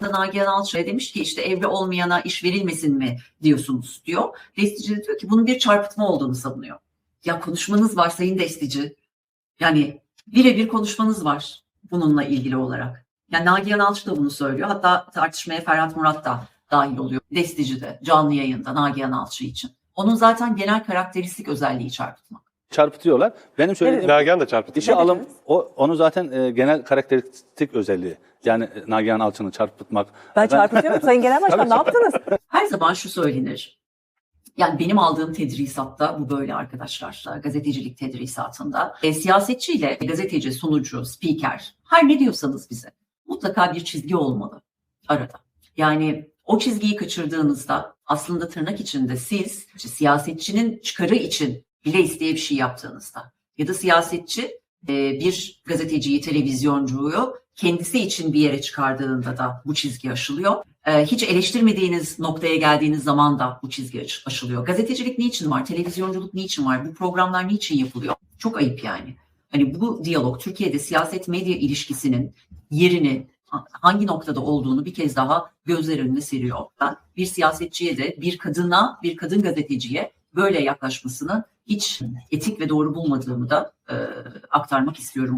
Nagihan Alçı'ya demiş ki işte evli olmayana iş verilmesin mi diyorsunuz diyor. Destici de diyor ki bunun bir çarpıtma olduğunu savunuyor. Ya konuşmanız var Sayın Destici. Yani birebir konuşmanız var bununla ilgili olarak. Yani Nagihan Alçı da bunu söylüyor. Hatta tartışmaya Ferhat Murat da dahil oluyor. Destici de canlı yayında Nagihan Alçı için. Onun zaten genel karakteristik özelliği çarpıtmak. Çarpıtıyorlar. Benim söylediğim Nagihan da çarpıtıyor. işe alım o onu zaten e, genel karakteristik özelliği. Yani e, Nagihan Alçı'nı çarpıtmak. Ben çarpıtıyorum. Sayın Genel Başkan ne yaptınız? Her zaman şu söylenir. Yani benim aldığım tedrisatta bu böyle arkadaşlar. Gazetecilik tedrisatında. E, siyasetçiyle gazeteci, sunucu, spiker her ne diyorsanız bize mutlaka bir çizgi olmalı arada. Yani o çizgiyi kaçırdığınızda aslında tırnak içinde siz işte siyasetçinin çıkarı için bile isteye bir şey yaptığınızda ya da siyasetçi e, bir gazeteciyi, televizyoncuyu kendisi için bir yere çıkardığında da bu çizgi aşılıyor. Ee, hiç eleştirmediğiniz noktaya geldiğiniz zaman da bu çizgi aş- aşılıyor. Gazetecilik niçin var? Televizyonculuk niçin var? Bu programlar niçin yapılıyor? Çok ayıp yani. Hani bu diyalog Türkiye'de siyaset medya ilişkisinin yerini ha- hangi noktada olduğunu bir kez daha gözler önüne seriyor. Bir siyasetçiye de bir kadına, bir kadın gazeteciye böyle yaklaşmasını hiç etik ve doğru bulmadığımı da e, aktarmak istiyorum.